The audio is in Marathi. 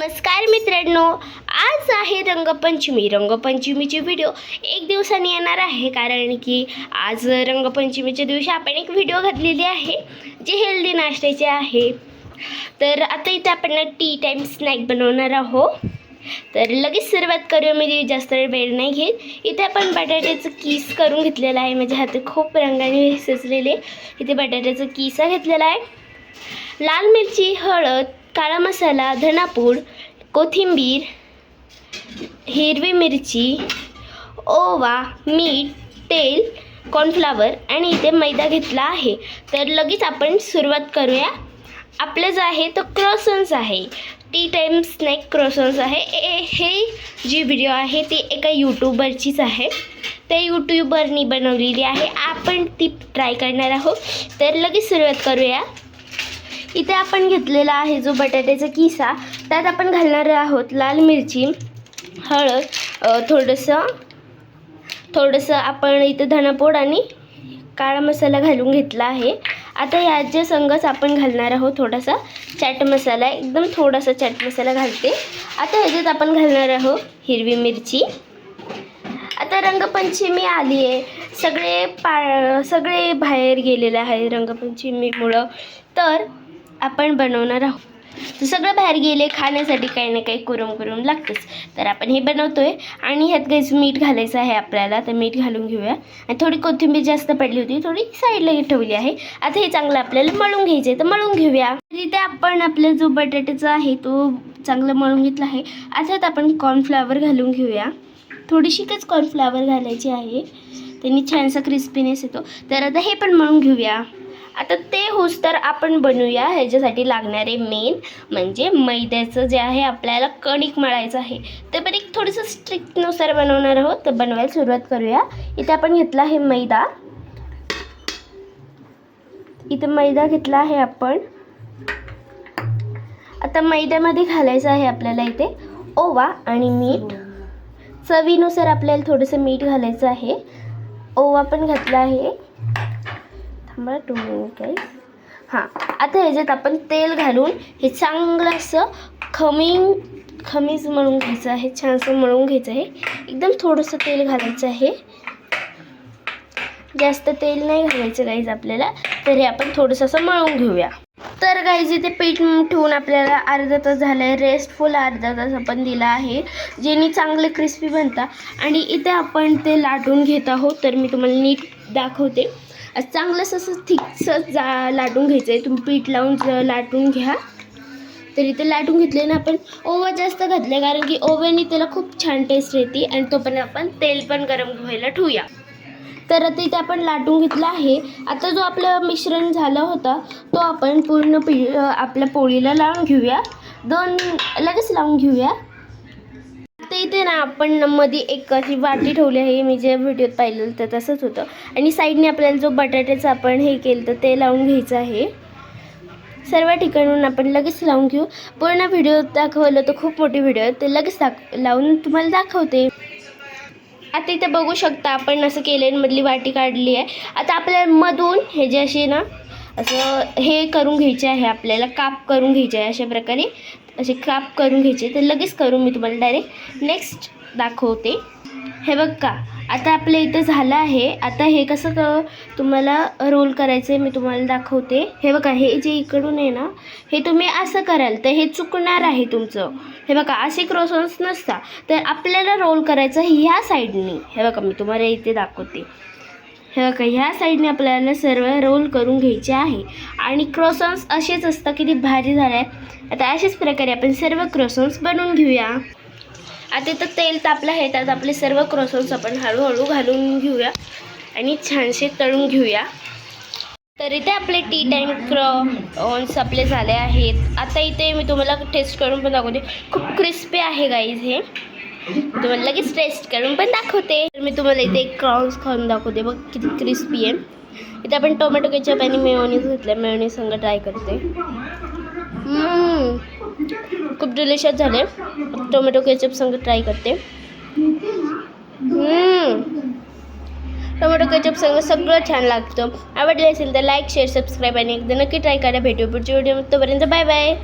नमस्कार मित्रांनो आज आहे रंगपंचमी. रंगपंचमीचे व्हिडिओ एक दिवसाने येणार आहे कारण की आज रंगपंचमीच्या दिवशी आपण एक व्हिडिओ घातलेली आहे जे हेल्दी नाश्त्याची आहे. तर आता इथे आपण टी टाईम स्नॅक बनवणार आहोत. तर लगेच सुरुवात करूया मी जास्त वेळ नाही घेत. इथे आपण बटाट्याचं कीस करून घेतलेलं आहे माझ्या हात खूप रंगाने सजलेले. इथे बटाट्याचं किसा घेतलेला आहे. लाल मिरची हळद काळा मसाला धनापूड कोथिंबीर हिरवी मिरची ओवा मीठ तेल कॉर्नफ्लावर आणि इथे मैदा घेतला आहे. तर लगेच आपण सुरुवात करूया. आपलं जे आहे तो क्रॉसन्स आहे. टी टाईम स्नॅक क्रॉसन्स आहे. ए- हे जी व्हिडिओ आहे ती एका यूट्यूबरचीच आहे. त्या यूट्यूबरनी बनवलेली आहे. आपण ती ट्राय करणार आहोत. तर लगेच सुरुवात करूया. इथे आपण घेतलेला आहे जो बटाट्याचा किसा. त्यात आपण घालणार आहोत लाल मिरची हळद थोडंसं थोडंसं आपण इथे धनापोड आणि काळा मसाला घालून घेतला आहे. आता याच्या संगच आपण घालणार आहोत थोडासा चाट मसाला एकदम थोडासा चाट मसाला घालते. आता ह्याच्यात आपण घालणार आहोत हिरवी मिरची. आता रंगपंचमी आली आहे. सगळे पा सगळे बाहेर गेलेले आहे रंगपंचमीमुळं. तर आपण बनवणार आहोत. तर सगळं बाहेर गेले खाण्यासाठी काही ना काही करून करून लागतंच. तर आपण हे बनवतो आहे आणि ह्यात काहीच मीठ घालायचं आहे आपल्याला. तर मीठ घालून घेऊया. आणि थोडी कोथिंबीर जास्त पडली होती थोडी साईडला ठेवली आहे. आता हे चांगलं आपल्याला मळून घ्यायचं आहे तर मळून घेऊया. तिथे आपण आपला जो बटाट्याचा आहे तो चांगला मळून घेतला आहे. अर्थात आपण कॉर्नफ्लावर घालून घेऊया. थोडीशीकच कॉर्नफ्लावर घालायची आहे. त्यांनी छानसा क्रिस्पीनेस येतो. तर आता हे पण मळून घेऊया. आता ते होस तर आपण बनवूया. ह्याच्यासाठी लागणारे मेन म्हणजे मैद्याचं जे आहे आपल्याला कणिक मळायचं आहे. ते पण एक थोडंसं स्ट्रिक्टनुसार बनवणार आहोत. तर बनवायला सुरुवात करूया. इथे आपण घेतला आहे मैदा. इथे मैदा घेतला आहे आपण. आता मैद्यामध्ये घालायचं आहे आपल्याला इथे ओवा आणि मीठ. चवीनुसार आपल्याला थोडंसं मीठ घालायचं आहे. ओवा पण घातला आहे. थांबा टू मिनिट काही हां आता ह्याच्यात आपण तेल घालून हे चांगलं असं खमीन खमीज मळून घ्यायचं आहे छानसं मळून घ्यायचं आहे. एकदम थोडंसं तेल घालायचं आहे. जास्त तेल नाही घालायचं गाईज आपल्याला. तर हे आपण थोडंसं असं मळून घेऊया. तर गाईज इथे पीठ ठेवून आपल्याला अर्धा तास झाला आहे. रेस्टफुल अर्धा तास आपण दिला आहे. जेणे चांगले क्रिस्पी बनतात आणि इथे आपण ते लाटून घेत आहोत. तर मी तुम्हाला नीट दाखवते. चांगलंच असं थिकसं जा लाटून घ्यायचं आहे तुम्ही पीठ लावून लाटून घ्या. तर इथे लाटून घेतले ना आपण ओवा जास्त घातले कारण की ओव्याने त्याला खूप छान टेस्ट येते आणि तो पण आपण तेल पण गरम व्हायला ठेवूया. तर आता इथे आपण लाटून घेतला आहे. आता जो आपलं मिश्रण झालं होता तो आपण पूर्ण पी आपल्या पोळीला लावून घेऊया. दोन लगेच लावून घेऊया. आता ना आपण मध्ये एक अशी वाटी ठेवली आहे मी जे व्हिडिओत पाहिलेलं तर तसंच होतं. आणि साईडने आपल्याला जो बटाट्याचं आपण हे केलं तर ते लावून घ्यायचं आहे. सर्व ठिकाणून आपण लगेच लावून घेऊ. पूर्ण व्हिडिओ दाखवलं तर खूप मोठी व्हिडिओ आहे. ते लगेच दाख लावून तुम्हाला दाखवते. आता इथे बघू शकता आपण असं केलं मधली वाटी काढली आहे. आता आपल्याला मधून हे जे असे ना असं हे करून घ्यायचे आहे आपल्याला काप करून घ्यायचे आहे अशा प्रकारे. असे काप करून घ्यायचे तर लगेच करून मी तुम्हाला डायरेक्ट नेक्स्ट दाखवते. हे बघ का आता आपल्या इथं झालं आहे. आता हे कसं क तुम्हाला रोल करायचं आहे मी तुम्हाला दाखवते. हे बघा हे जे इकडून आहे ना हे तुम्ही असं कराल तर हे चुकणार आहे तुमचं. हे बघा असे क्रॉसन्स नसता. तर आपल्याला रोल करायचं ह्या साईडनी हे बघा मी तुम्हाला इथे दाखवते. हे बघा ह्या साईडने आपल्याला सर्व रोल करून घ्यायचे आहे. आणि क्रोसॉन्स असेच असतात किती भारी झाले आहेत आता अशाच प्रकारे आपण सर्व क्रोसॉन्स बनवून घेऊया. आता इथं तेल तापलं आहे त्यात आपले सर्व क्रोसॉन्स आपण हळूहळू घालून घेऊया. आणि छानसे तळून घेऊया. तर इथे आपले टी टाईम क्रॉन्स आपले झाले आहेत. आता इथे मी तुम्हाला टेस्ट करून पण दाखवते. खूप क्रिस्पी आहे गाईज हे. तुम्हाला लगेच टेस्ट करून पण दाखवते तर मी तुम्हाला एक क्रॉन्स खाऊन दाखवते बघ किती क्रिस्पी आहे इथे आपण टोमॅटो केचप आणि मेयोनीज घेतलं मेयोनीज संग ट्राय करते। हम्म. खूप डिलिशियस झाले। टोमॅटो केचप संग ट्राय करते। हम्म. टोमॅटो केचप संग सगळं छान लागतं। आवडले असेल तर लाईक शेअर सबस्क्राईब आणि एकदा नक्की ट्राय करा. भेटू पुढच्या व्हिडिओ तोपर्यंत बाय बाय